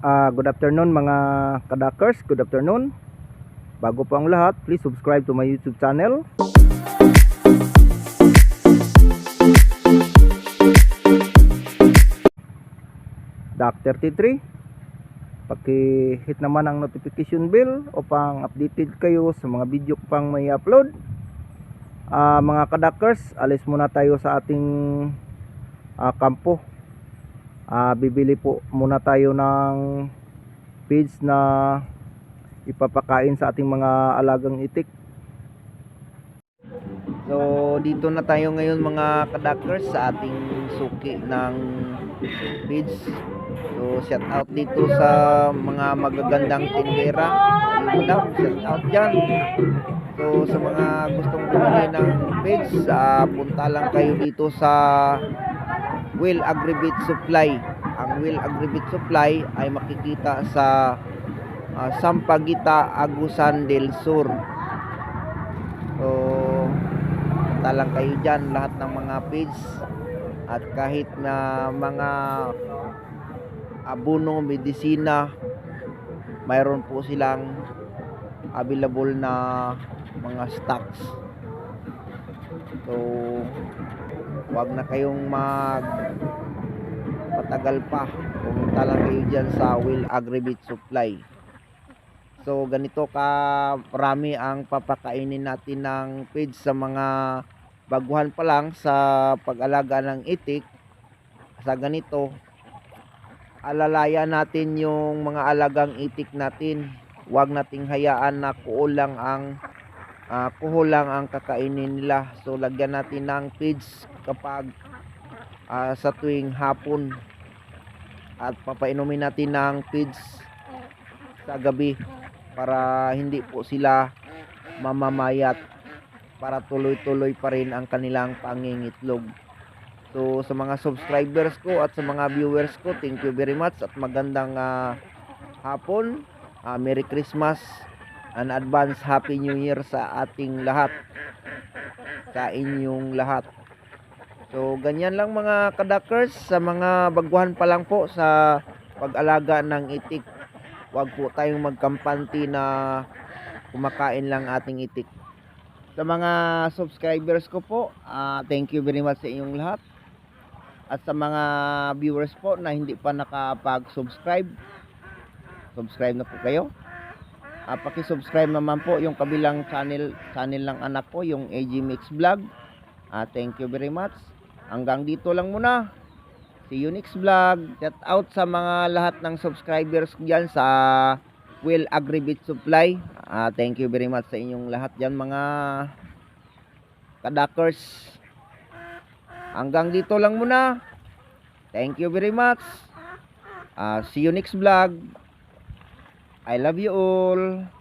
Ah, good afternoon mga kadakers, good afternoon. Bago po ang lahat, please subscribe to my YouTube channel. Dak 33. Paki-hit naman ang notification bell upang updated kayo sa mga video pang may upload. Ah, mga kadakers, alis muna tayo sa ating ah, kampo Ah, bibili po muna tayo ng feeds na ipapakain sa ating mga alagang itik. So, dito na tayo ngayon mga kadakers sa ating suki ng feeds. So, shout out dito sa mga magagandang tindera. Lang, shout out dyan. So, sa mga gustong bumili ng feeds, ah, punta lang kayo dito sa Will Agribit Supply. Ang Will Agribit Supply ay makikita sa ah, Sampaguita, Agusan del Sur. So, punta lang kayo dyan lahat ng mga page at kahit na mga abono, medisina, mayroon po silang available na mga stocks. So, wag na kayong mag patagal pa pumunta lang kayo dyan sa Will Agribit Supply. So ganito ka rami ang papakainin natin ng feed sa mga baguhan pa lang sa pag-alaga ng itik. Sa ganito alalaya natin yung mga alagang itik natin. Wag nating hayaan na kuulang ang ah, kuho lang ang kakainin nila. So lagyan natin ng feeds kapag ah, sa tuwing hapon at papainumin natin ng feeds sa gabi para hindi po sila mamamayat para tuloy-tuloy pa rin ang kanilang pangingitlog. So sa mga subscribers ko at sa mga viewers ko, thank you very much at magandang ah, hapon. Ah, Merry Christmas an advance happy new year sa ating lahat. Sa inyong lahat. So ganyan lang mga kadakers. Sa mga baguhan pa lang po sa pag-alaga ng itik. Wag po tayong magkampanti na kumakain lang ating itik. Sa mga subscribers ko po ah, thank you very much sa inyong lahat. At sa mga viewers po na hindi pa nakapag-subscribe subscribe na po kayo uh, paki-subscribe naman po yung kabilang channel channel ng anak ko yung AG Mix Vlog. Ah, thank you very much. Hanggang dito lang muna. See you next vlog. Shout out sa mga lahat ng subscribers diyan sa Will Agribit Supply. Ah, thank you very much sa inyong lahat diyan mga kadakers. Hanggang dito lang muna. Thank you very much. Ah, see you next vlog I love you all.